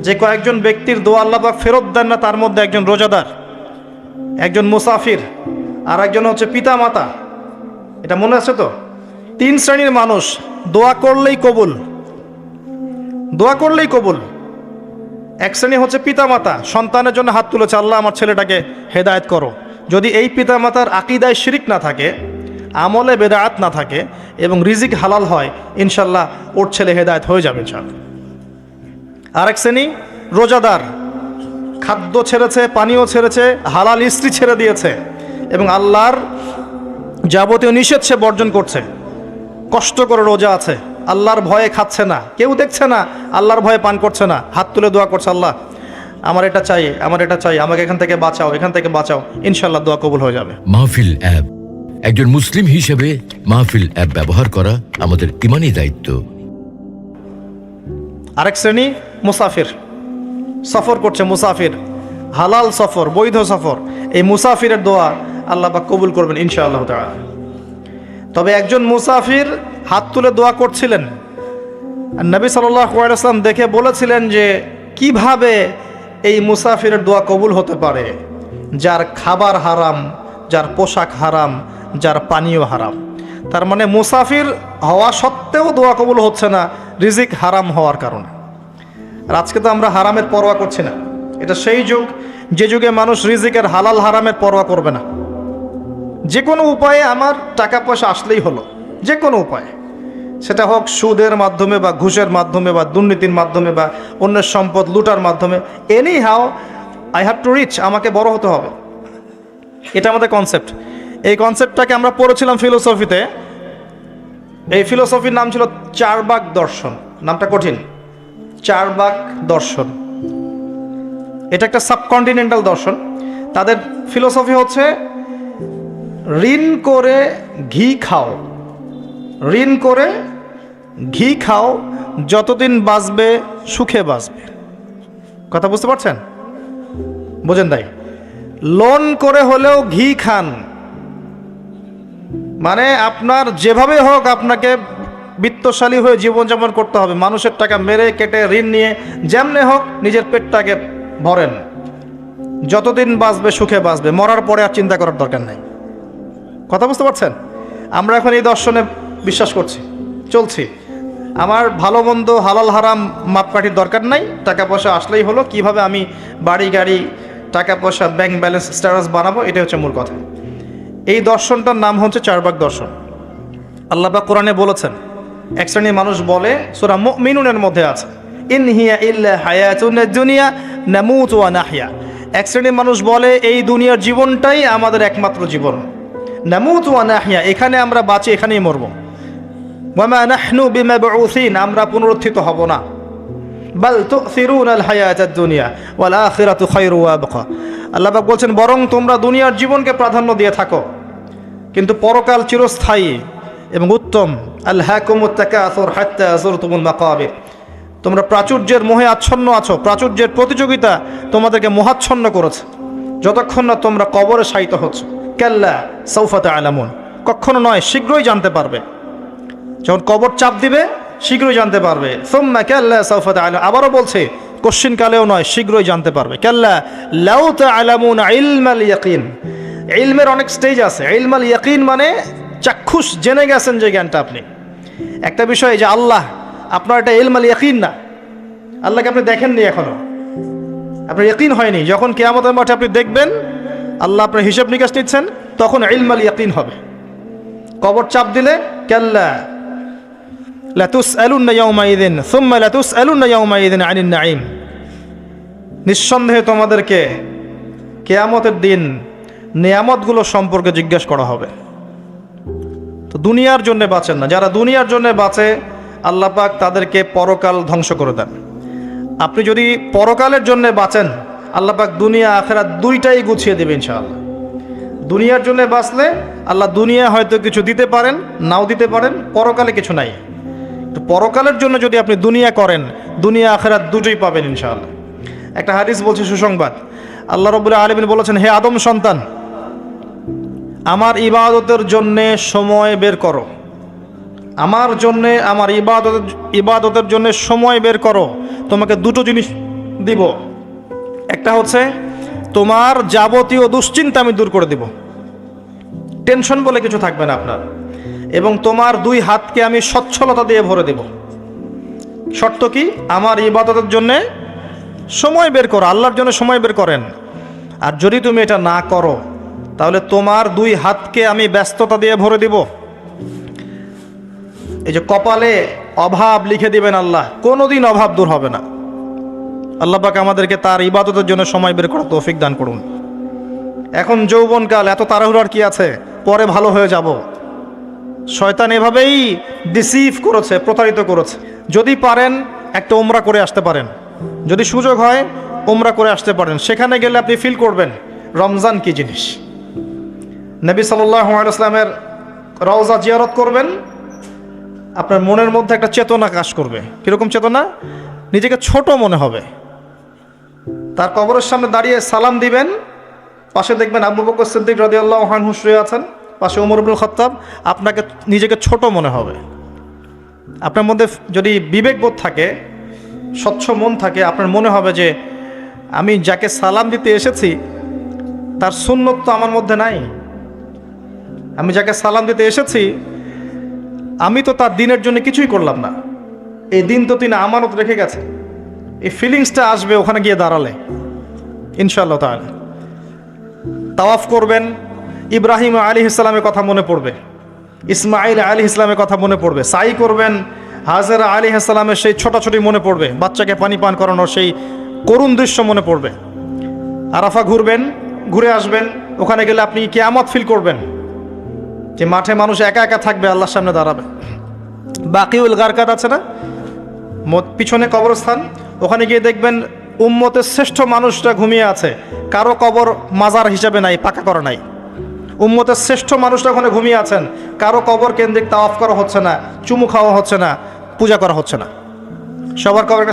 যে কয়েকজন ব্যক্তির দোয়া আল্লাপাক ফেরত দেন না, তার মধ্যে একজন রোজাদার, একজন মুসাফির, আর একজন হচ্ছে পিতা মাতা এটা মনে আছে তো? তিন শ্রেণির মানুষ, দোয়া করলেই কবুল। দোয়া করলেই কবুল। এক শ্রেণি হচ্ছে পিতামাতা, সন্তানের জন্য হাত তুলেছে, আল্লাহ আমার ছেলেটাকে হেদায়েত করো। যদি এই পিতামাতার আকিদায় শিরিক না থাকে, আমলে বেদায়াত না থাকে, এবং রিজিক হালাল হয়, ইনশাল্লাহ ওর ছেলে হেদায়েত হয়ে যাবে, ইনশাল্লাহ। আরেক শ্রেণি রোজাদার। খাদ্য ছেড়েছে পানীয় ছেড়েছে হালাল স্ত্রী ছেড়ে দিয়েছে এবং আল্লাহর যাবতীয় নিষেধ সে বর্জন করছে। কষ্ট করে রোজা আছে আল্লাহর ভয়ে খাচ্ছে না। কেউ দেখছে না আল্লাহর ভয়ে পান করছে না। হাত তুলে দোয়া করছে আল্লাহ আমার এটা চাই আমার এটা চাই আমাকে এখান থেকে বাঁচাও এখান থেকে বাঁচাও। ইনশাল্লাহ দোয়া কবুল হয়ে যাবে। মাহফিল অ্যাপ একজন মুসলিম হিসেবে মাহফিল অ্যাপ ব্যবহার করা আমাদের ইমানি দায়িত্ব। আরেক শ্রেণি মুসাফির। সফর করছে মুসাফির। হালাল সফর, বৈধ সফর। এই মুসাফিরের দোয়া আল্লাহ পাক কবুল করবেন ইনশাআল্লাহ তাআলা। তবে একজন মুসাফির হাত তুলে দোয়া করছিলেন। নবী সাল্লাম দেখে বলেছিলেন যে, কীভাবে এই মুসাফিরের দোয়া কবুল হতে পারে? যার খাবার হারাম, যার পোশাক হারাম, যার পানীয় হারাম। তার মানে মুসাফির হওয়া সত্ত্বেও দোয়া কবুল হচ্ছে না, রিজিক হারাম হওয়ার কারণে। আর আজকে তো আমরা হারামের পরোয়া করছি না। এটা সেই যুগ, যে যুগে মানুষ রিজিকের হালাল হারামের পরোয়া করবে না। যে কোনো উপায়ে আমার টাকা পয়সা আসলেই হলো, যে কোনো উপায়ে। সেটা হোক সুদের মাধ্যমে বা ঘুষের মাধ্যমে বা দুর্নীতির মাধ্যমে বা অন্যের সম্পদ লুটার মাধ্যমে anyhow I have to reach আমাকে বড় হতে হবে। এটা আমাদের কনসেপ্ট এই কনসেপ্টটাকে আমরা পড়েছিলাম ফিলোসফিতে এই ফিলোসফির নাম ছিল চারবাক দর্শন। নামটা কঠিন। চারবাক দর্শন। এটা একটা সাবকন্টিনেন্টাল দর্শন। তাদের ফিলোসফি হচ্ছে, ঋণ করে ঘি খাও। ঋণ করে ঘি খাও, যতদিন বাঁচবে, সুখে বাঁচবে। কথা বুঝতে পারছেন? বোঝেন তাই লোন করে হলেও ঘি খান। মানে আপনার যেভাবে হোক আপনাকে বিত্তশালী হয়ে জীবনযাপন করতে হবে। মানুষের টাকা মেরে কেটে ঋণ নিয়ে যেমনে হোক নিজের পেটটাকে ভরেন। যতদিন বাঁচবে সুখে বাঁচবে। মরার পরে আর চিন্তা করার দরকার নাই। কথা বুঝতে পারছেন? আমরা এখন এই দর্শনে বিশ্বাস করছি, চলছি। আমার ভালো মন্দ, হালাল হারাম মাপকাঠির দরকার নাই। টাকা পয়সা আসলেই হলো। কীভাবে আমি বাড়ি, গাড়ি, টাকা পয়সা ব্যাংক ব্যালেন্স স্ট্যাটাস বানাবো এটা হচ্ছে মূল কথা। এই দর্শনটার নাম হচ্ছে চারবাক দর্শন। আল্লাহ পাক কোরআনে বলেছেন এক শ্রেণির মানুষ বলে, সুরা মিনুনের মধ্যে আছে, ইন হিয়া ইল্লা হায়াতুন দুনিয়া, নামুত ওয়া নাহিয়া। এক শ্রেণির মানুষ বলে, এই দুনিয়ার জীবনটাই আমাদের একমাত্র জীবন। নামুত ওয়া নাহিয়া, এখানে আমরা বাঁচি, এখানেই মরব। আমরা পুনরুত্থিত হব না। বাল তুসিরুন আল হায়াতাদ দুনিয়া, ওয়াল আখিরাতু খায়রু ওয়া আবকা। আল্লাহ পাক বলছেন, বরং তোমরা দুনিয়ার জীবনকে প্রাধান্য দিয়ে থাকো। কিন্তু পরকাল চিরস্থায়ী এবং উত্তম তোমরা প্রাচুর্যের মোহে আচ্ছন্ন আছো, প্রাচুর্যের প্রতিযোগিতা তোমাদেরকে মোহাচ্ছন্ন করেছে। যতক্ষণ না তোমরা কবরে শায়িত হচ্ছ। কেল্লা সৌফাতে আলামুন কখনো নয়, শীঘ্রই জানতে পারবে। যখন কবর চাপ দিবে, শীঘ্রই জানতে পারবে। সোম্মা কেল্লা সৌফাতে আলাম আবারও বলছে, কোশ্চিন কালেও নয়, শীঘ্রই জানতে পারবে। কেল্লা লাউত আলামুন ইলমাল ইয়াকিন। ইলমের অনেক স্টেজ আছে। ইলমাল ইয়াকিন মানে চাক্ষুষ জেনে গেছেন যে জ্ঞানটা আপনি। একটা বিষয় যে আল্লাহ, আপনার এটা ইলমাল ইয়াকিন না। আল্লাহকে আপনি দেখেননি এখনও। আপনার ইয়াকিন হয়নি। যখন কেয়ামতের মাঠে আপনি দেখবেন, আল্লাহ আপনার হিসাব নিকাশ নিচ্ছেন, তখন ইলমাল ইয়াকিন হবে। কবর চাপ দিলে, কেল্লা লাতুস আলুন ইয়াউমাইদিন, সুম্মা লাতুস আলুন ইয়াউমাইদিন আনিন নাইম নিঃসন্দেহে তোমাদেরকে কেয়ামতের দিন নিয়ামতগুলো সম্পর্কে জিজ্ঞেস করা হবে। তো দুনিয়ার জন্য বাঁচেন না। যারা দুনিয়ার জন্য বাঁচে, আল্লাহ পাক তাদেরকে পরকাল ধ্বংস করে দেন। আপনি যদি পরকালের জন্য বাঁচেন, আল্লাহ পাক দুনিয়া, আখেরাত দুইটাই গুছিয়ে দেবে ইনশাআল্লাহ। দুনিয়ার জন্য বাঁচলে আল্লাহ দুনিয়া হয়তো কিছু দিতে পারেন, নাও দিতে পারেন, পরকালে কিছু নাই। তো পরকালের জন্য যদি আপনি দুনিয়া করেন, দুনিয়া, আখেরাত দুটোই পাবেন ইনশাআল্লাহ। একটা হাদিস বলছে সুসংবাদ। আল্লাহ রবুল্লাহ আলমিন বলেছেন, হে আদম সন্তান আমার ইবাদতের জন্যে সময় বের করো। আমার জন্যে, আমার ইবাদতের ইবাদতের জন্য সময় বের করো। তোমাকে দুটো জিনিস দিব। একটা হচ্ছে, তোমার যাবতীয় দুশ্চিন্তা আমি দূর করে দিব। টেনশন বলে কিছু থাকবে না আপনার। এবং তোমার দুই হাতকে আমি সচ্ছলতা দিয়ে ভরে দেব। শর্ত কি? আমার ইবাদতের জন্যে সময় বের করো। আল্লাহর জন্য সময় বের করেন। আর যদি তুমি এটা না করো তাহলে তোমার দুই হাতকে আমি ব্যস্ততা দিয়ে ভরে দিব। এই যে কপালে অভাব লিখে দিবেন আল্লাহ, কোনোদিন অভাব দূর হবে না। আল্লাহ পাক আমাদেরকে তার ইবাদতের জন্য সময় বের করা তৌফিক দান করুন। এখন যৌবনকাল, এত তাড়াহুড়ার কি আছে? পরে ভালো হয়ে যাব। শয়তান এভাবেই ডিসিভ করেছে, প্রতারিত করেছে। যদি পারেন, একটা ওমরা করে আসতে পারেন। যদি সুযোগ হয় ওমরা করে আসতে পারেন। সেখানে গেলে আপনি ফিল করবেন, রমজান কি জিনিস? নবী সাল্লামের রওজা জিয়ারত করবেন, আপনার মনের মধ্যে একটা চেতনা কাজ করবে। কীরকম চেতনা? নিজেকে ছোট মনে হবে। তার কবরের সামনে দাঁড়িয়ে সালাম দিবেন। পাশে দেখবেন আবু বকর সিদ্দিক রাদিয়াল্লাহু শুয়ে আছেন। পাশে ওমর ইবনুল খাত্তাব, আপনাকে নিজেকে ছোট মনে হবে। আপনার মধ্যে যদি বিবেকবোধ থাকে, স্বচ্ছ মন থাকে, আপনার মনে হবে যে আমি যাকে সালাম দিতে এসেছি, তার সুন্নত তো আমার মধ্যে নাই। আমি যাকে সালাম দিতে এসেছি, আমি তো তার দিনের জন্য কিছুই করলাম না। এই দিন তো তিনি আমানত রেখে গেছে এই ফিলিংসটা আসবে ওখানে গিয়ে দাঁড়ালে ইনশাল্লাহ তাহলে তাওয়াফ করবেন, ইব্রাহিম আলী ইসলামের কথা মনে পড়বে ইসমাইল আলী ইসলামের কথা মনে পড়বে, সাই করবেন, হাজারা আলী ইসলামের সেই ছোটাছুটি মনে পড়বে, বাচ্চাকে পানি পান করানোর সেই করুণ দৃশ্য মনে পড়বে। আরাফা ঘুরবেন, ঘুরে আসবেন, ওখানে গেলে আপনি কেয়ামত ফিল করবেন? যে মাঠে মানুষ একা একা থাকবে, আল্লাহর সামনে দাঁড়াবে। বাকিউল গারকাত আছে না? পিছনে কবরস্থান। ওখানে গিয়ে দেখবেন উম্মতের শ্রেষ্ঠ মানুষটা ঘুমিয়ে আছে। কারও কবর মাজার হিসাবে নাই, পাকা করা নাই। উম্মতের শ্রেষ্ঠ মানুষটা ওখানে ঘুমিয়ে আছেন। কারও কবর কেন্দ্রিক তাওয়াফ করা হচ্ছে না, চুমু খাওয়া হচ্ছে না, পূজা করা হচ্ছে না। সবার কবর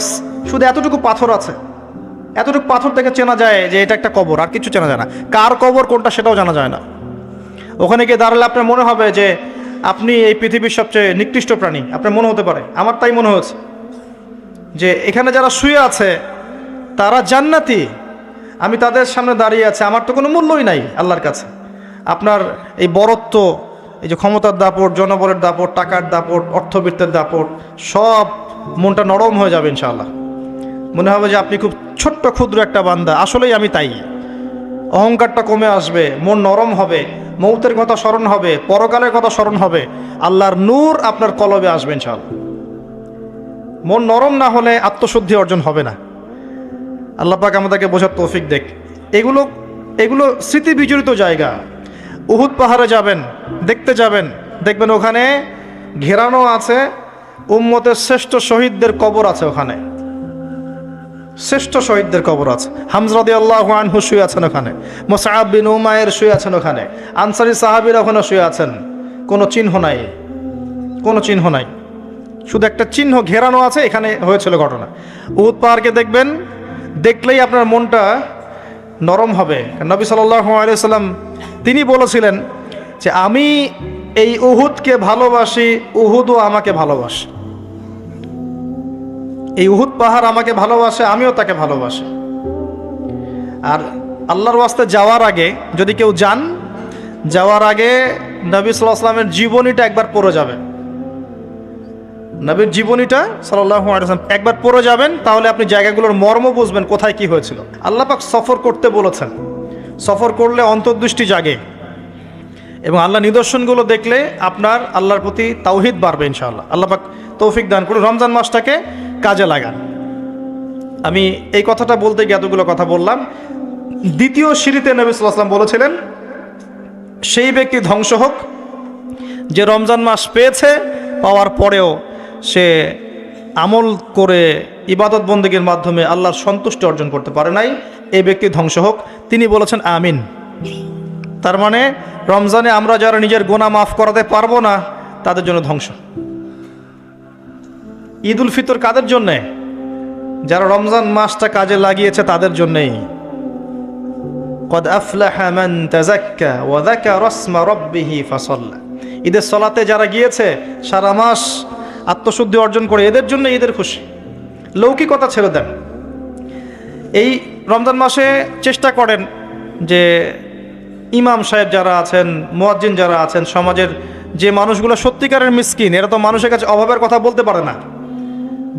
শুধু এতটুকু পাথর আছে। এতটুকু পাথর থেকে চেনা যায় যে এটা একটা কবর, আর কিছু চেনা যায় না। কার কবর কোনটা সেটাও জানা যায় না। ওখানে গিয়ে দাঁড়ালে আপনার মনে হবে যে আপনি এই পৃথিবীর সবচেয়ে নিকৃষ্ট প্রাণী। আপনার মনে হতে পারে। আমার তাই মনে হয়েছে যে এখানে যারা শুয়ে আছে, তারা জান্নাতি। আমি তাদের সামনে দাঁড়িয়ে আছে। আমার তো কোনো মূল্যই নাই আল্লাহর কাছে। আপনার এই বরত্ব, এই যে ক্ষমতার দাপট, জনবলের দাপট, টাকার দাপট, অর্থবৃত্তের দাপট, সব মনটা নরম হয়ে যাবে ইনশাআল্লাহ। মনে হবে যে আপনি খুব ছোট্ট, ক্ষুদ্র একটা বান্দা। আসলেই আমি তাই। অহংকারটা কমে আসবে, মন নরম হবে। মৌতের কথা স্মরণ হবে, পরকালের কথা স্মরণ হবে, আল্লাহর নূর আপনার কলবে আসবে ইনশাআল্লাহ। মন নরম না হলে আত্মশুদ্ধি অর্জন হবে না। আল্লাহ পাক আমাদেরকে বোঝার তৌফিক দেখ। এগুলো এগুলো স্মৃতি বিজড়িত জায়গা। উহুদ পাহাড়ে যাবেন, দেখতে যাবেন। দেখবেন ওখানে ঘেরানো আছে, উম্মতের শ্রেষ্ঠ শহীদদের কবর আছে ওখানে। শ্রেষ্ঠ শহীদদের কবর আছে। হামজরাদি আল্লাহ আনহু শুয়ে আছেন ওখানে। মোসাহাব বিন উমায়ের শুয়ে আছেন ওখানে। আনসারি সাহাবির ওখানে শুয়ে আছেন। কোনো চিহ্ন নাই। কোনো চিহ্ন নাই। শুধু একটা চিহ্ন ঘেরানো আছে, এখানে হয়েছিল ঘটনা। উহুদ পাহাড়কে দেখবেন, দেখলেই আপনার মনটা নরম হবে। নবী সাল্লাম তিনি বলেছিলেন যে, আমি এই উহুদকে ভালোবাসি, উহুদও আমাকে ভালোবাসে। এই উহুদ পাহাড় আমাকে ভালোবাসে, আমিও তাকে ভালোবাসি। আর আল্লাহর ওয়াস্তে যাওয়ার আগে, যদি কেউ যান, যাওয়ার আগে নবী সাল্লাহ আসলামের জীবনীটা একবার পড়ে যাবে নবীর জীবনীটা সাল্লাহ একবার পড়ে যাবেন, তাহলে আপনি জায়গাগুলোর মর্ম বুঝবেন কোথায় কি হয়েছিল। আল্লাহ পাক সফর করতে বলেছেন। সফর করলে অন্তর্দৃষ্টি জাগে এবং আল্লাহ নিদর্শনগুলো দেখলে আপনার আল্লাহর প্রতি তাওহিদ বাড়বে ইনশাআল্লাহ। আল্লাহ পাক তৌফিক দান করে রমজান মাসটাকে কাজে লাগান। আমি এই কথাটা বলতে গিয়ে এতগুলো কথা বললাম। দ্বিতীয় সিঁড়িতে নবী সাল্লাহ আসলাম বলেছিলেন, সেই ব্যক্তি ধ্বংস হোক, যে রমজান মাস পেয়েছে, পাওয়ার পরেও সে আমল করে ইবাদত বন্দীগীর মাধ্যমে আল্লাহর সন্তুষ্টি অর্জন করতে পারে নাই, এই ব্যক্তি ধ্বংস হোক। তিনি বলেছেন, আমিন। তার মানে রমজানে আমরা যারা নিজের গোনা মাফ করাতে পারব না, তাদের জন্য ধ্বংস। ঈদ উল ফিতর কাদের জন্যে? যারা রমজান মাসটা কাজে লাগিয়েছে তাদের জন্যেই। কদ ঈদের সলাতে যারা গিয়েছে, সারা মাস আত্মশুদ্ধি অর্জন করে এদের জন্য ঈদের খুশি। লৌকিকতা ছেড়ে দেন। এই রমজান মাসে চেষ্টা করেন যে ইমাম সাহেব যারা আছেন, মোয়াজ্জিন যারা আছেন, সমাজের যে মানুষগুলো সত্যিকারের মিসকিন, এরা তো মানুষের কাছে অভাবের কথা বলতে পারে না।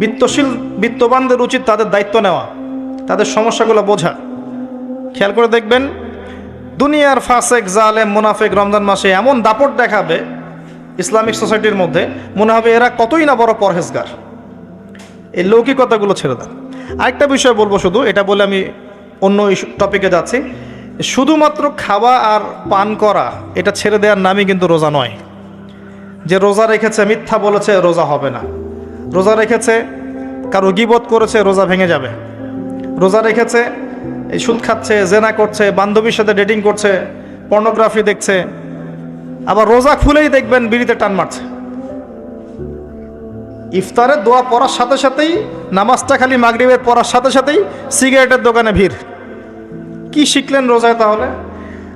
বিত্তশীল, বিত্তবানদের উচিত তাদের দায়িত্ব নেওয়া, তাদের সমস্যাগুলো বোঝা। খেয়াল করে দেখবেন, দুনিয়ার ফাসেক, জালেম, মুনাফেক রমজান মাসে এমন দাপট দেখাবে ইসলামিক সোসাইটির মধ্যে, মনে হবে এরা কতই না বড় পরহেজগার। এই লৌকিকতাগুলো ছেড়ে দেন। আরেকটা বিষয় বলব শুধু, এটা বলে আমি অন্য টপিকে যাচ্ছি। শুধুমাত্র খাওয়া আর পান করা, এটা ছেড়ে দেওয়ার নামই কিন্তু রোজা নয়। যে রোজা রেখেছে, মিথ্যা বলেছে, রোজা হবে না। রোজা রেখেছে, কারও গিবত করেছে, রোজা ভেঙে যাবে। রোজা রেখেছে, এই সুদ খাচ্ছে, জেনা করছে, বান্ধবীর সাথে ডেটিং করছে পর্নোগ্রাফি দেখছে, আবার রোজা খুলেই দেখবেন বিড়িতে টান মারছে। ইফতারের দোয়া পড়ার সাথে সাথেই, নামাজটা খালি মাগরিবের পড়ার সাথে সাথেই সিগারেটের দোকানে ভিড়। কি শিখলেন রোজায় তাহলে?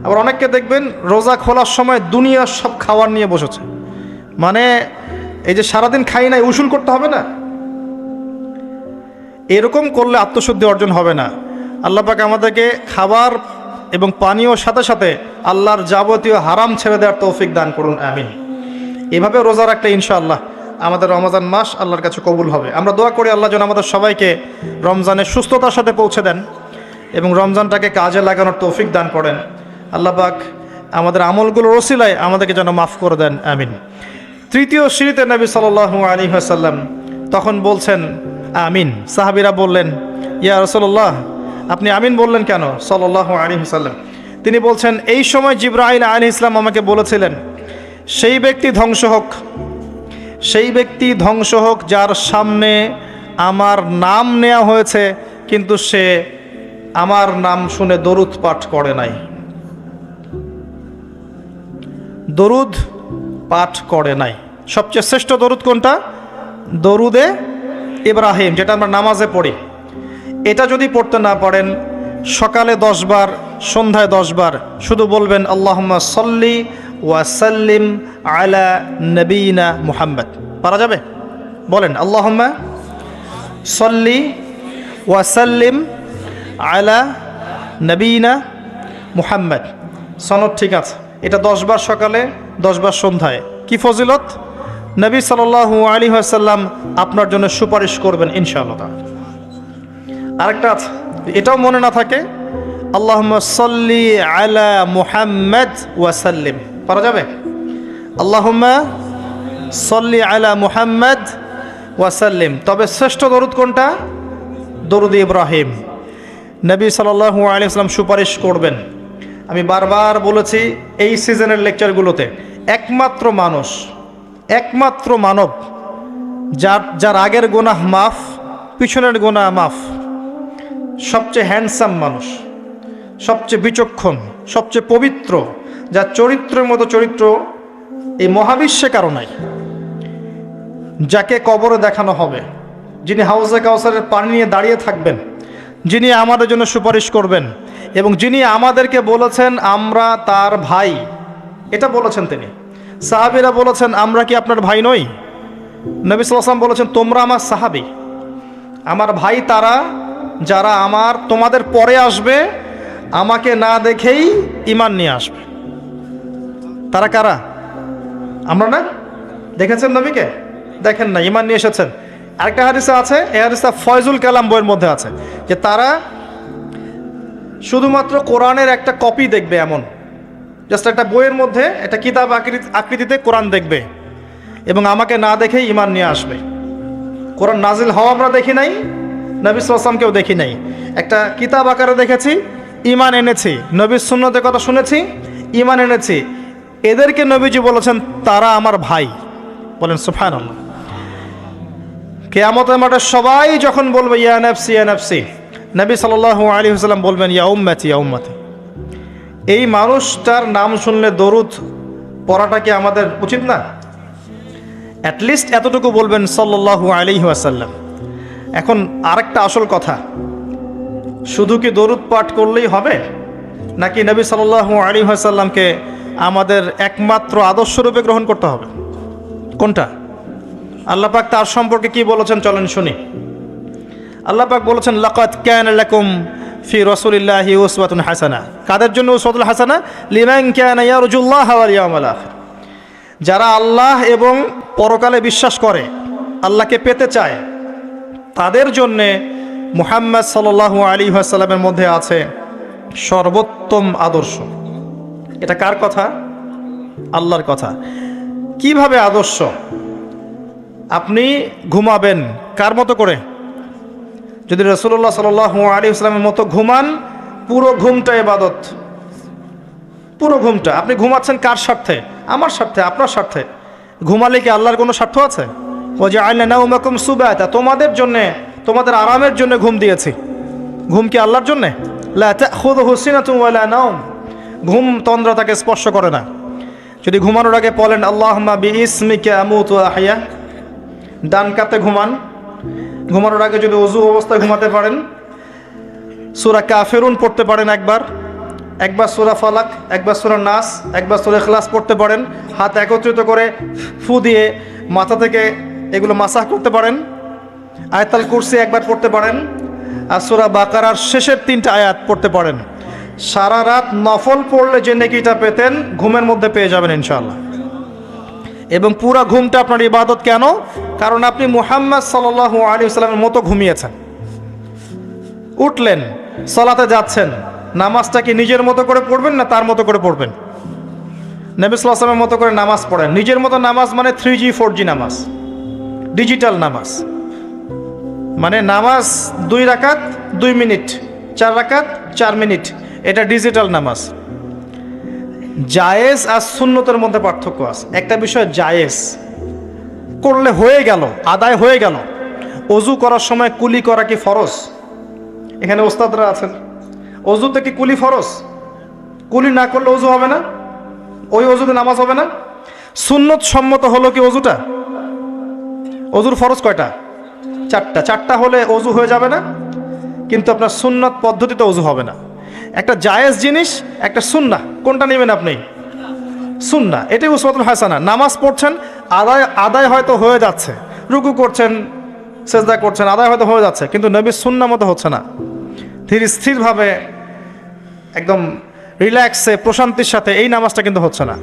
আবার অনেককে দেখবেন রোজা খোলার সময় দুনিয়ার সব খাওয়ার নিয়ে বসেছে। মানে এই যে সারাদিন খাই নাই, উসুল করতে হবে না? এরকম করলে আত্মশুদ্ধি অর্জন হবে না। আল্লাহ পাক আমাদেরকে খাবার এবং পানীয় সাথে সাথে আল্লাহর যাবতীয় হারাম ছেড়ে দেওয়ার তৌফিক দান করুন, আমিন। এভাবে রোজা রাখলে ইনশাআল্লাহ আমাদের রমজান মাস আল্লাহর কাছে কবুল হবে। আমরা দোয়া করি আল্লাহ যেন আমাদের সবাইকে রমজানের সুস্থতার সাথে পৌঁছে দেন এবং রমজানটাকে কাজে লাগানোর তৌফিক দান করেন। আল্লাহ পাক আমাদের আমলগুলোর ওসিলায় আমাদেরকে যেন মাফ করে দেন, আমিন। তৃতীয় সিঁড়িতে নবী সাল আলী আসাল্লাম তখন বলছেন, আমিন। সাহাবিরা বললেন, ইয়া রসল্লাহ আপনি আমিন বললেন কেন? সাল্লাহ আলী সাল্লাম তিনি বলছেন, এই সময় জিব্রাহিল আলী ইসলাম আমাকে বলেছিলেন, সেই ব্যক্তি ধ্বংস হোক, সেই ব্যক্তি ধ্বংস হোক যার সামনে আমার নাম নেওয়া হয়েছে, কিন্তু সে আমার নাম শুনে দরুদ পাঠ করে নাই। দরুদ পাঠ করে নাই। সবচেয়ে শ্রেষ্ঠ দরুদ কোনটা? দরুদে ইব্রাহিম, যেটা আমরা নামাজে পড়ি। এটা যদি পড়তে না পারেন, সকালে দশবার সন্ধ্যায় দশবার শুধু বলবেন, আল্লাহম্মা সল্লি ওয়াসাল্লিম আলা নবীনা মুহাম্মদ। পারা যাবে? বলেন, আল্লাহম্মা সল্লি ওয়াসাল্লিম আলা নবীনা মুহাম্মদ। সনদ ঠিক আছে। এটা দশবার সকালে দশবার সন্ধ্যায়। কি ফজিলত? নবী সাল্লাল্লাহু আলী আসাল্লাম আপনার জন্য সুপারিশ করবেন ইনশাআল্লাহ। আরেকটা আছে, এটাও মনে না থাকে আল্লাহ সাল্লি আলা মুহাম্মদ ওয়াসাল্লিম পারা যাবে? আল্লাহুম্মা সল্লি আলা মুহাম্মদ ওয়াসাল্লিম তবে শ্রেষ্ঠ দরুদ কোনটা? দরুদ ইব্রাহিম। নবী সাল্লাল্লাহু আলাইহি সাল্লাম সুপারিশ করবেন। আমি বারবার বলেছি, এই সিজনের লেকচারগুলোতে একমাত্র মানুষ একমাত্র মানব, যার যার আগের গোনাহ মাফ, পিছনের গোনাহ মাফ। সবচেয়ে হ্যান্ডসাম মানুষ, সবচেয়ে বিচক্ষণ, সবচেয়ে পবিত্র, যার চরিত্রের মতো চরিত্র এই মহাবিশ্বে কারও নাই। যাকে কবরে দেখানো হবে, যিনি হাউজে কাউসারের পানি নিয়ে দাঁড়িয়ে থাকবেন, যিনি আমাদের জন্য সুপারিশ করবেন, এবং যিনি আমাদেরকে বলেছেন, আমরা তার ভাই। এটা বলেছেন তিনি। সাহাবিরা বলেছেন, আমরা কি আপনার ভাই নই? নবী সাল্লাম বলেছেন, তোমরা আমার সাহাবি। আমার ভাই তারা, যারা আমার, তোমাদের পরে আসবে, আমাকে না দেখেই ইমান নিয়ে আসবে। তারা কারা? আমরা না? দেখেছেন নবীকে? দেখেন না ইমান নিয়ে এসেছেন। আরেকটা হাদিসে আছে, এই হাদিসটা ফয়জুল কালাম বইয়ের মধ্যে আছে, যে তারা শুধুমাত্র কোরআনের একটা কপি দেখবে এমন। জাস্ট একটা বইয়ের মধ্যে, একটা কিতাব আকৃতি, আকৃতিতে কোরআন দেখবে এবং আমাকে না দেখেই ইমান নিয়ে আসবে। কোরআন নাজিল হওয়া আমরা দেখি নাই, নবী সালামকেও দেখি নাই। একটা কিতাব আকারে দেখেছি ইমান এনেছি, নবীর সুন্নতের কথা শুনেছি ইমান এনেছি। এদেরকে নবীজি বলেছেন, তারা আমার ভাই। বলেন সুফান কেয়ামতের মাঠে সবাই যখন বলবে, ইয়া নফসি ইয়া নফসি, নবী সাল্লাল্লাহু আলী হুসাল্লাম বলবেন, ইয়া উম্মাতি ইয়া উম্মাতি। এই মানুষটার নাম শুনলে দরুদ পড়াটা কি আমাদের উচিত না? অ্যাটলিস্ট এতটুকু বলবেন সাল্লাল্লাহু আলী ওয়াসাল্লাম। এখন আরেকটা আসল কথা। শুধু কি দরুদ পাঠ করলেই হবে? নাকি নবী সাল্লাল্লাহু আলী ওয়াসাল্লামকে আমাদের একমাত্র আদর্শরূপে গ্রহণ করতে হবে? কোনটা? আল্লাহ পাক তার সম্পর্কে কি বলেছেন চলেন শুনি। আল্লাহ পাক বলেছেন লাকাত ক্যান লাকুম ফি রাসূলিল্লাহি উসওয়াতুন হাসানা। কাদের জন্য উসওয়াতুল হাসানা? লিমান ক্যান ইয়ারজুল্লাহ ওয়াল ইয়াউমাল আখির। যারা আল্লাহ এবং পরকালে বিশ্বাস করে, আল্লাহকে পেতে চায়, তাদের জন্যে মুহাম্মদ সাল্লাল্লাহু আলী আসাল্লামের মধ্যে আছে সর্বোত্তম আদর্শ। এটা কার কথা? আল্লাহর কথা। কীভাবে আদর্শ? আপনি ঘুমাবেন কার মতো করে? যদি রসুল্লাহ সাল আলী ইসলামের মতো ঘুমান, পুরো ঘুমটা এবাদত পুরো ঘুমটা। আপনি ঘুমাচ্ছেন কার স্বার্থে? আমার স্বার্থে, আপনার স্বার্থে। ঘুমালে কি আল্লাহর কোনো স্বার্থ আছে? ও যে আইনা নাউমাকুম সুবাতা। তোমাদের জন্যে, তোমাদের আরামের জন্য ঘুম দিয়েছি। ঘুম কি আল্লাহর জন্যে? তাখুযুহু সিনাতুন ওয়ালা নাওম। ঘুম তন্দ্রা তাকে স্পর্শ করে না। যদি ঘুমানোর আগে বলেন, আল্লাহুম্মা বিইসমিকা আমুতু ওয়া আহইয়া ডান কাতে ঘুমান। ঘুমানোর আগে যদি অজু অবস্থায় ঘুমাতে পারেন, সুরা কাফেরুন পড়তে পারেন একবার একবার সুরা ফালাক, একবার সুরা নাস, একবার সুরা খ্লাস পড়তে পারেন, হাত একত্রিত করে ফু দিয়ে মাথা থেকে এগুলো মাসাহ করতে পারেন, আয়তাল কুরসি একবার পড়তে পারেন, আর সুরা বাকারার শেষের তিনটা আয়াত পড়তে পারেন। সারা রাত নফল পড়লে যে নেকিটা পেতেন, ঘুমের মধ্যে পেয়ে যাবেন ইনশাআল্লাহ। এবং পুরা ঘুমটা আপনার ইবাদত কেন? কারণ আপনি মুহাম্মদ সাল্লাল্লাহু আলী সাল্লামের মতো ঘুমিয়েছেন। উঠলেন, সলাতে যাচ্ছেন, নামাজটা কি নিজের মতো করে পড়বেন না তার মতো করে পড়বেন? নবিসামের মতো করে নামাজ পড়েন। নিজের মতো নামাজ মানে থ্রি জি ফোর জি নামাজ। ডিজিটাল নামাজ। মানে নামাজ দুই রাকাত, দুই মিনিট, চার রাকাত, চার মিনিট। এটা ডিজিটাল নামাজ। জায়েজ আর শূন্যতের মধ্যে পার্থক্য আছে। একটা বিষয় জায়েজ। করলে হয়ে গেল, আদায় হয়ে গেল। অজু করার সময় কুলি করা কি ফরজ? এখানে ওস্তাদরা আছেন। অজুতে কি কুলি ফরজ? কুলি না করলে অজু হবে না? ওই অজুতে নামাজ হবে না? সুন্নত সম্মত হলো কি অজুটা? অজুর ফরজ কয়টা? চারটা। চারটা হলে অজু হয়ে যাবে না, কিন্তু আপনার সুন্নত পদ্ধতিতে অজু হবে না। একটা জায়েজ জিনিস, একটা সুন্না কোনটা নেবেন আপনি? সুন্না এটাই উসমাতুল হাসানা। নামাজ পড়ছেন, আদায় আদায় হয়তো হয়ে যাচ্ছে। রুকু করছেন, সেজদা করছেন, আদায় হয়তো হয়ে যাচ্ছে। কিন্তু নবীর সুন্না মতো হচ্ছে না। ধীর স্থিরভাবে, একদম রিল্যাক্সে, প্রশান্তির সাথে এই নামাজটা কিন্তু হচ্ছে না।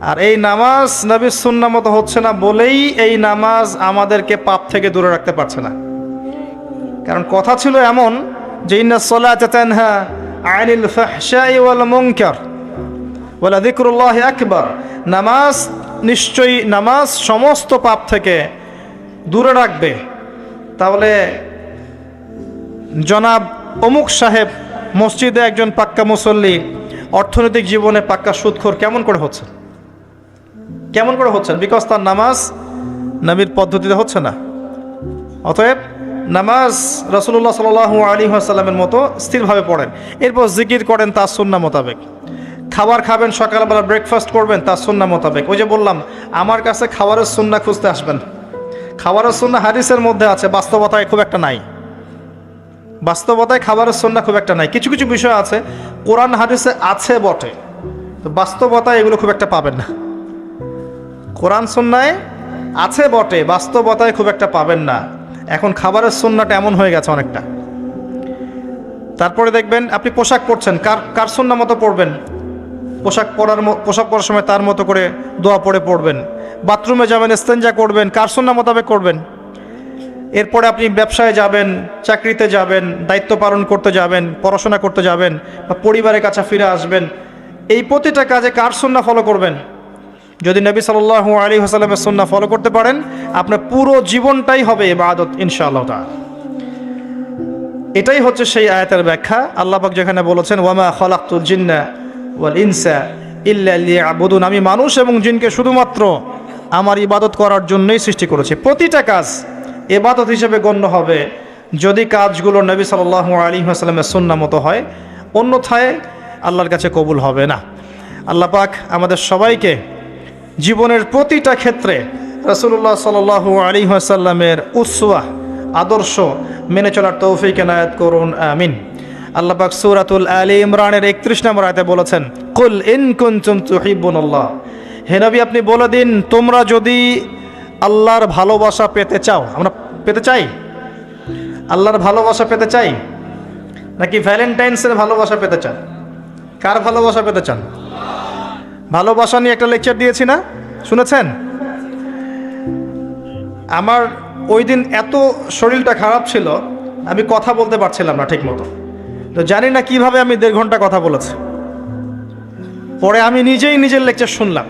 আর এই নামাজ নবীর সুন্না মতো হচ্ছে না বলেই এই নামাজ আমাদেরকে পাপ থেকে দূরে রাখতে পারছে না। কারণ কথা ছিল এমন যে, ইন্না সলাত হ্যাঁ আনিল ফাহশাই ওয়াল মুনকার। ওয়ালা যিকরুল্লাহ আকবার। নামাজ নিশ্চয়ই নামাজ সমস্ত পাপ থেকে দূরে রাখবে। তাহলে জনাব অমুক সাহেব মসজিদে একজন পাক্কা মুসল্লি, অর্থনৈতিক জীবনে পাক্কা সুদখোর কেমন করে হচ্ছে? কেমন করে হচ্ছেন বিকজ তার নামাজ নবীর পদ্ধতিতে হচ্ছে না। অতএব নামাজ রসুল্লাহ সাল আলী আসাল্লামের মতো স্থিরভাবে পড়েন। এরপর জিকির করেন তার সুন্না মোতাবেক। খাবার খাবেন, সকালবেলা ব্রেকফাস্ট করবেন, তার সুন্না মোতাবেক। ওই যে বললাম, আমার কাছে খাবারের সুন্না খুঁজতে আসবেন। খাবারের সুন্না হাদিসের মধ্যে আছে, বাস্তবতায় খুব একটা নাই। বাস্তবতায় খাবারের সন্না খুব একটা নাই। কিছু কিছু বিষয় আছে, কোরআন হাদিসে আছে বটে। তো বাস্তবতায় এগুলো খুব একটা পাবেন না। কোরআন সন্ন্যায় আছে বটে, বাস্তবতায় খুব একটা পাবেন না। এখন খাবারের সন্নাটা এমন হয়ে গেছে অনেকটা। তারপরে দেখবেন, আপনি পোশাক পরছেন, কার কার সন্না মতো পরবেন? পোশাক পরার পোশাক পরার সময় তার মতো করে দোয়া পড়ে পড়বেন। বাথরুমে যাবেন স্তেঞ্জা করবেন কার সন্না মোতাবেক করবেন। এরপরে আপনি ব্যবসায় যাবেন, চাকরিতে যাবেন, দায়িত্ব পালন করতে যাবেন, পড়াশোনা করতে যাবেন বা পরিবারের কাছে ফিরে আসবেন, এই প্রতিটা কাজে কার সন্না ফলো করবেন। যদি নবী সাল্লাহ আলী হাসালামের সন্না ফলো করতে পারেন, আপনার পুরো জীবনটাই হবে ইবাদত, ইনশাআল্লাহ এটাই হচ্ছে সেই আয়াতের ব্যাখ্যা। আল্লাহ পাক যেখানে বলেছেন ওয়ামা খলাক্তুল জিন্না ওয়াল ইনসা ইল্লা লিয়াবুদুন। আমি মানুষ এবং জিনকে শুধুমাত্র আমার ইবাদত করার জন্যই সৃষ্টি করেছি। প্রতিটা কাজ এবাদত হিসেবে গণ্য হবে। যদি কাজগুলো নবী সাল্লাল্লাহু আলী আসাল্লামের সুন্না মতো হয়, অন্যথায় আল্লাহর কাছে কবুল হবে না। আল্লাহ পাক আমাদের সবাইকে জীবনের প্রতিটা ক্ষেত্রে রসুল্লাহ সাল আলী আসাল্লামের উৎসুয়া আদর্শ মেনে চলার তৌফিক এনায়াত করুন, আমিন। আল্লাহ পাক সূরাতুল আলী ইমরানের একত্রিশ নম্বর আয়তে বলেছেন, কুল ইন কুনতুম তুহিব্বুনাল্লাহ। হে নবী, আপনি বলে দিন, তোমরা যদি আল্লাহর ভালোবাসা পেতে চাও, আমরা পেতে চাই? আল্লাহর ভালোবাসা পেতে চাই? নাকি ভ্যালেন্টাইন্সের ভালোবাসা পেতে চান? কার ভালোবাসা পেতে চান? ভালোবাসা নিয়ে একটা লেকচার দিয়েছি না? শুনেছেন? আমার ওই দিন এত শরীরটা খারাপ ছিল, আমি কথা বলতে পারছিলাম না ঠিক মতো তো জানি না কীভাবে আমি দেড় ঘণ্টা কথা বলেছি। পরে আমি নিজেই নিজের লেকচার শুনলাম।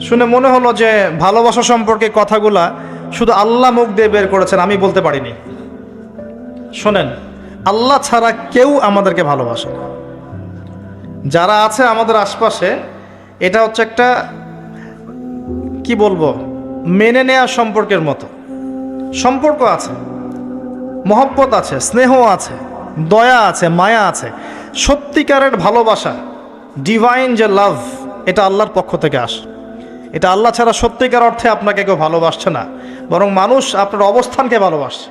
শুনে মনে হলো যে ভালোবাসা সম্পর্কে কথাগুলা শুধু আল্লাহ মুখ দিয়ে বের করেছেন, আমি বলতে পারিনি। শোনেন, আল্লাহ ছাড়া কেউ আমাদেরকে ভালোবাসে না। যারা আছে আমাদের আশপাশে, এটা হচ্ছে একটা, কি বলব, মেনে নেওয়া সম্পর্কের মতো। সম্পর্ক আছে, মহব্বত আছে, স্নেহ আছে। দয়া আছে, মায়া আছে। সত্যিকারের ভালোবাসা ডিভাইন যে লাভ এটা আল্লাহর পক্ষ থেকে আসে। এটা আল্লাহ ছাড়া সত্যিকার অর্থে আপনাকে কেউ ভালোবাসছে না। বরং মানুষ আপনার অবস্থানকে ভালোবাসছে।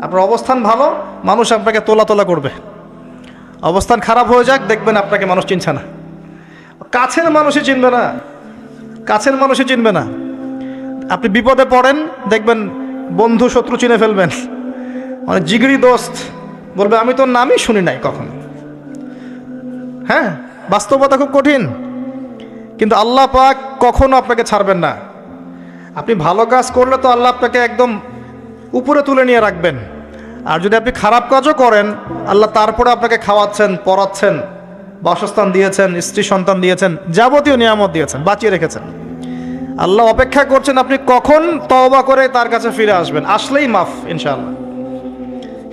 আপনার অবস্থান ভালো, মানুষ আপনাকে তোলা তোলা করবে। অবস্থান খারাপ হয়ে যাক, দেখবেন আপনাকে মানুষ চিনছে না। কাছের মানুষই চিনবে না। কাছের মানুষই চিনবে না। আপনি বিপদে পড়েন, দেখবেন বন্ধু, শত্রু চিনে ফেলবেন। মানে জিগরি দোস্ত বলবে, আমি তোর নামই শুনি নাই কখন। হ্যাঁ বাস্তবতা খুব কঠিন। কিন্তু আল্লাহ পাক কখনো আপনাকে ছাড়বেন না। আপনি ভালো কাজ করলে তো আল্লাহ আপনাকে একদম উপরে তুলে নিয়ে রাখবেন। আর যদি আপনি খারাপ কাজও করেন, আল্লাহ তারপরে আপনাকে খাওয়াচ্ছেন, পড়াচ্ছেন, বাসস্থান দিয়েছেন, স্ত্রী সন্তান দিয়েছেন, যাবতীয় নিয়ামত দিয়েছেন, বাঁচিয়ে রেখেছেন। আল্লাহ অপেক্ষা করছেন আপনি কখন তওবা করে তার কাছে ফিরে আসবেন। আসলেই মাফ, ইনশাআল্লাহ।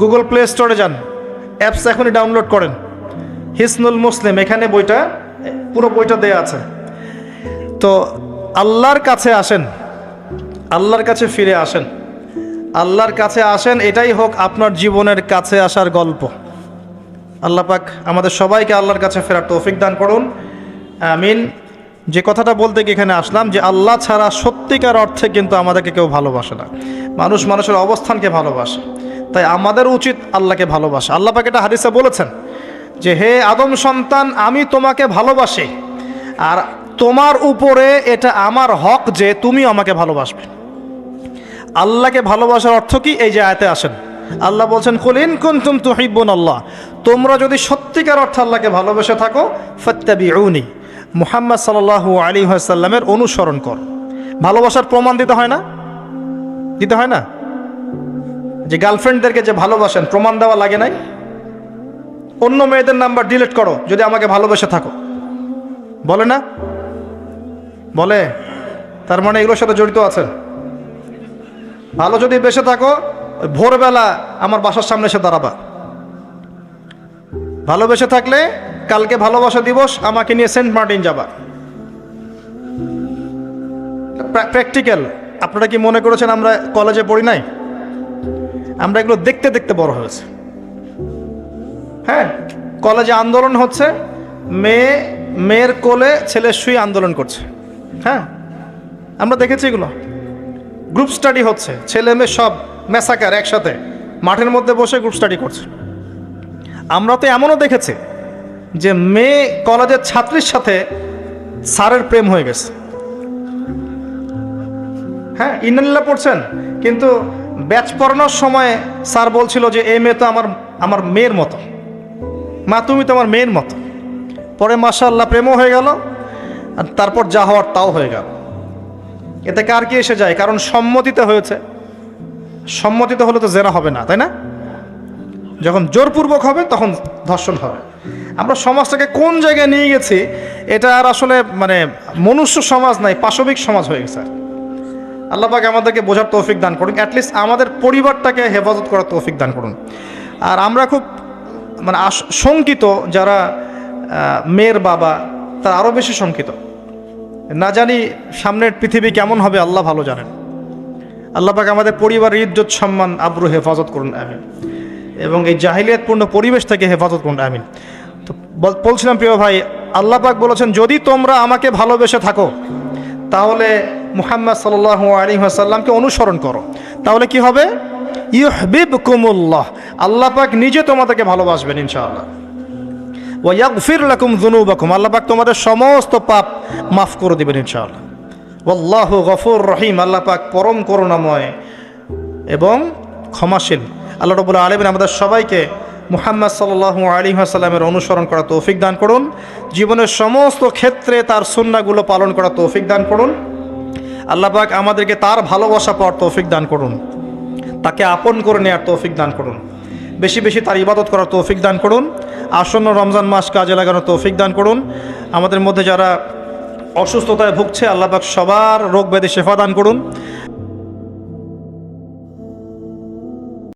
গুগল প্লে স্টোরে যান। অ্যাপস এখনই ডাউনলোড করেন। হিসনুল মুসলিম, এখানে বইটা, পুরো বইটা দেয়া আছে। তো আল্লাহর কাছে আসেন। আল্লাহর কাছে ফিরে আসেন। আল্লাহর কাছে আসেন, এটাই হোক আপনার জীবনের কাছে আসার গল্প। আল্লাহ পাক আমাদের সবাইকে আল্লাহর কাছে ফেরার তৌফিক দান করুন। আমিন। যে কথাটা বলতে গিয়ে এখানে আসলাম যে, আল্লাহ ছাড়া সত্যিকার অর্থে কিন্তু আমাদেরকে কেউ ভালোবাসে না। মানুষ মানুষের অবস্থানকে ভালোবাসে। তাই আমাদের উচিত আল্লাহকে ভালোবাসা। আল্লাহ পাক এটা হাদিসে বলেছেন যে, হে আদম সন্তান, আমি তোমাকে ভালোবাসি। আর তোমার উপরে এটা আমার হক যে তুমি আমাকে ভালোবাসবে। আল্লাহকে ভালোবাসার অর্থ কি? এই যে আয়তে আসেন। আল্লাহ বলছেন কুলিন কুনতুম তুহিব্বুন আল্লাহ। তোমরা যদি সত্যিকার অর্থে আল্লাহকে ভালোবেসে থাকো ফত্যাবি উনি মুহাম্মদ সাল্লাল্লাহু আলী ওয়াসাল্লামের অনুসরণ কর। ভালোবাসার প্রমাণ দিতে হয় না? দিতে হয় না? যে গার্লফ্রেন্ডদেরকে যে ভালোবাসেন, প্রমাণ দেওয়া লাগে নাই। অন্য মেয়েদের নাম্বার ডিলিট করো, যদি আমাকে ভালোবেসে থাকো। বলে না? বলে? তার মানে এগুলোর সাথে জড়িত আছেন? ভালো যদি বেসে থাকো ভোরবেলা আমার বাসার সামনে এসে দাঁড়াবা। ভালোবেসে থাকলে কালকে ভালোবাসা দিবস, আমাকে নিয়ে সেন্ট মার্টিন যাবা। প্র্যাকটিক্যাল। আপনারা কি মনে করেছেন আমরা কলেজে পড়ি নাই? আমরা এগুলো দেখতে দেখতে বড় হয়েছে। হ্যাঁ কলেজে আন্দোলন হচ্ছে, মেয়ে, মেয়ের কোলে ছেলে শুয়ে আন্দোলন করছে। হ্যাঁ আমরা দেখেছি এগুলো। গ্রুপ স্টাডি হচ্ছে, ছেলে মেয়ে সব মেসাকার একসাথে মাঠের মধ্যে বসে গ্রুপ স্টাডি করছে। আমরা তো এমনও দেখেছি যে মেয়ে কলেজের ছাত্রীর সাথে স্যারের প্রেম হয়ে গেছে। হ্যাঁ ইন্নাল্লা পড়ছেন, কিন্তু ব্যাচ পড়ানোর সময় স্যার বলছিল যে, এই মেয়ে তো আমার আমার মেয়ের মতো। মা, তুমি তো আমার মেয়ের মতো। পরে মাশাল্লাহ প্রেমও হয়ে গেল, আর তারপর যা হওয়ার তাও হয়ে গেল। এতে কার কি এসে যায়? কারণ সম্মতিতে হয়েছে। সম্মতিতে হলে তো জেনা হবে না, তাই না? যখন জোরপূর্বক হবে, তখন ধর্ষণ হবে। আমরা সমাজটাকে কোন জায়গায় নিয়ে গেছি, এটা আর আসলে মানে মনুষ্য সমাজ নাই, পাশবিক সমাজ হয়ে গেছে আর আল্লাহ পাক আমাদেরকে বোঝার তৌফিক দান করুন। অ্যাটলিস্ট আমাদের পরিবারটাকে হেফাজত করার তৌফিক দান করুন। আর আমরা খুব মানে শঙ্কিত যারা মেয়ের বাবা, তারা আরও বেশি শঙ্কিত। না জানি সামনের পৃথিবী কেমন হবে, আল্লাহ ভালো জানেন। আল্লাহ আমাদের পরিবারের ইজ্জত, সম্মান, আব্রু হেফাজত করুন, আমিন। এবং এই জাহিলিয়াতপূর্ণ পরিবেশ থেকে হেফাজত করুন, আমিন। তো বলছিলাম প্রিয় ভাই, আল্লাহ পাক বলেছেন, যদি তোমরা আমাকে ভালোবেসে থাকো তাহলে মুহাম্মদ সাল্লাহ আলী আসাল্লামকে অনুসরণ করো। তাহলে কি হবে? ইউহবিব কুমুল্লাহ আল্লাহ পাক নিজে তোমাদেরকে ভালোবাসবেন ইনশাআল্লাহ। ওয়াগফির লাকুম যুনুবাকুম। আল্লাহ পাক তোমাদের সমস্ত পাপ মাফ করে দিবেন ইনশাআল্লাহ। ওল্লাহ গফুর রহিম। আল্লাহ পাক পরম করুণাময় এবং ক্ষমাশীল। আল্লাহ রবুল্লা আলমিন আমাদের সবাইকে মুহাম্মদ সাল্লাহ আলী সাল্লামের অনুসরণ করা তৌফিক দান করুন। জীবনের সমস্ত ক্ষেত্রে তার সুন্নাগুলো পালন করা তৌফিক দান করুন। আল্লাহ পাক আমাদেরকে তার ভালোবাসা পাওয়ার তৌফিক দান করুন। তাকে আপন করে নেওয়ার তৌফিক দান করুন। বেশি বেশি তার ইবাদত করার তৌফিক দান করুন। আসন্ন রমজান মাস কাজে লাগানোর তৌফিক দান করুন। আমাদের মধ্যে যারা অসুস্থতায় ভুগছে, আল্লাহ পাক সবার রোগ ব্যাধি শেফা দান করুন।